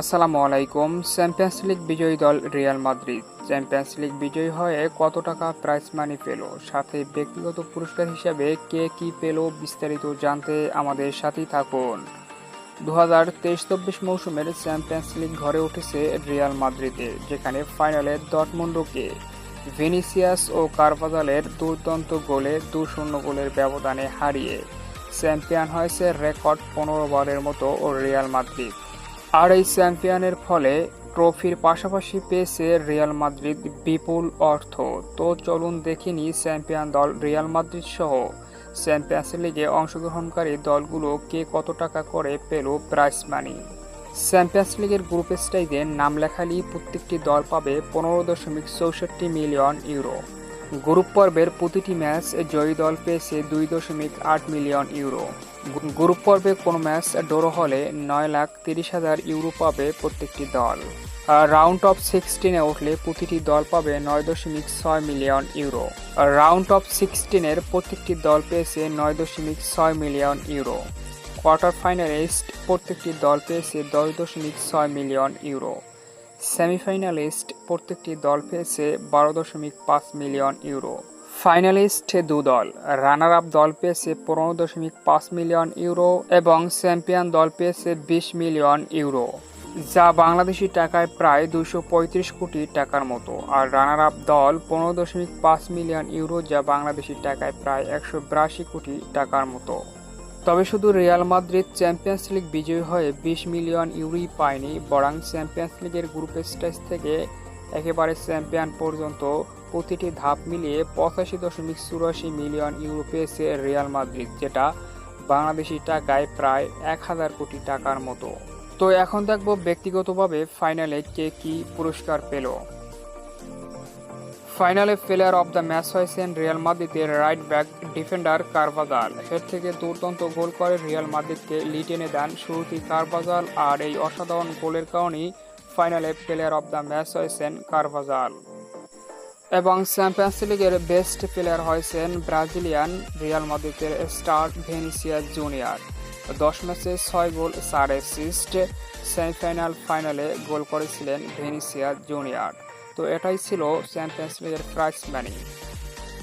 আসসালামু আলাইকুম। Champions league বিজয়ী দল রিয়াল মাদ্রিদ চ্যাম্পিয়ন্স লিগ বিজয়ী হয়ে কত টাকা প্রাইজ মানি পেল? সাথে ব্যক্তিগত পুরস্কার হিসাবে কে কি পেল বিস্তারিত জানতে আমাদের সাথেই থাকুন। দু হাজার তেইশ চব্বিশ মৌসুমের চ্যাম্পিয়ন্স লিগ ঘরে উঠেছে রিয়াল মাদ্রিদে যেখানে ফাইনালে ডটমুন্ডোকে। ভিনিসিয়াস ও কারভাজালের দুর্দান্ত গোলে দু শূন্য গোলের ব্যবধানে হারিয়ে। চ্যাম্পিয়ন হয়েছে রেকর্ড পনেরো বারের মতো ও রিয়াল মাদ্রিদ আর এই চ্যাম্পিয়নের ফলে ট্রফির পাশাপাশি পেয়েছে রিয়াল মাদ্রিদ বিপুল অর্থ। তো চলুন দেখিনি চ্যাম্পিয়ন দল রিয়াল মাদ্রিদ সহ। চ্যাম্পিয়ন্স লিগে অংশগ্রহণকারী দলগুলো কে কত টাকা করে পেল প্রাইজ মানি? চ্যাম্পিয়ন্স লিগের গ্রুপ স্টেজে নাম লেখালি প্রত্যেকটি দল পাবে পনেরো দশমিক চৌষট্টি মিলিয়ন ইউরো। গ্রুপ পর্বের প্রতিটি ম্যাচ জয়ী দল পেয়েছে দুই দশমিক আট মিলিয়ন ইউরো। গ্রুপ পর্বে কোনো ম্যাচ ড্র হলে নয় লাখ তিরিশ হাজার ইউরো পাবে প্রত্যেকটি দল। রাউন্ড অফ সিক্সটিনে উঠলে প্রতিটি দল পাবে নয় দশমিক ছয় মিলিয়ন ইউরো। রাউন্ড অফ সিক্সটিনের প্রত্যেকটি দল পেয়েছে নয় দশমিক ছয় মিলিয়ন ইউরো। কোয়ার্টার ফাইনালিস্ট প্রত্যেকটি দল পেয়েছে দশ দশমিক ছয় মিলিয়ন ইউরো। সেমিফাইনালিস্ট প্রত্যেকটি দল পেয়েছে বারো দশমিক পাঁচ মিলিয়ন ইউরো। ফাইনালিস্ট দু দল রানার আপ দল পেয়েছে পনেরো দশমিক পাঁচ মিলিয়ন ইউরো এবং চ্যাম্পিয়ন দল পেয়েছে বিশ মিলিয়ন ইউরো, যা বাংলাদেশি টাকায় প্রায় দুশো পঁয়ত্রিশ কোটি টাকার মতো। আর রানার আপ দল পনেরো দশমিক পাঁচ মিলিয়ন ইউরো, যা বাংলাদেশি টাকায় প্রায় একশো বিরাশি কোটি টাকার মতো। তবে শুধু রিয়াল মাদ্রিদ চ্যাম্পিয়ন্স লিগ বিজয়ী হয়ে বিশ মিলিয়ন ইউরোই পায়নি, বরং চ্যাম্পিয়ন্স লিগের গ্রুপ স্টেজ থেকে একেবারে চ্যাম্পিয়ন পর্যন্ত প্রতিটি ধাপ মিলিয়ে পঁচাশি দশমিক চুরাশি মিলিয়ন ইউরো পেয়েছে রিয়াল মাদ্রিদ, যেটা বাংলাদেশি টাকায় প্রায় এক হাজার কোটি টাকার মতো। তো এখন দেখব ব্যক্তিগতভাবে ফাইনালে কে কি পুরস্কার পেল। ফাইনালে প্লেয়ার অফ দ্য ম্যাচ হয়েছেন রিয়াল মাদ্রিদের right back defender Carvajal head থেকে দুর্দান্ত গোল করে রিয়াল মাদ্রিদকে লিড এনে দেন শুরুতেই কারবাজাল আর এই অসাধারণ গোলের কারণেই ফাইনালে প্লেয়ার অফ দ্য ম্যাচ হয়েছেন কারবাজাল এবং চ্যাম্পিয়ন্স লিগের বেস্ট প্লেয়ার হয়েছেন ব্রাজিলিয়ান রিয়াল মাদ্রিদের স্টার ভেনিসিয়া জুনিয়র দশ ম্যাচে ছয় গোল, চার অ্যাসিস্ট সেমিফাইনাল ফাইনালে গোল করেছিলেন ভেনিসিয়া জুনিয়র তো এটাই ছিল চ্যাম্পিয়ন্স লিগের প্রাইজ মানি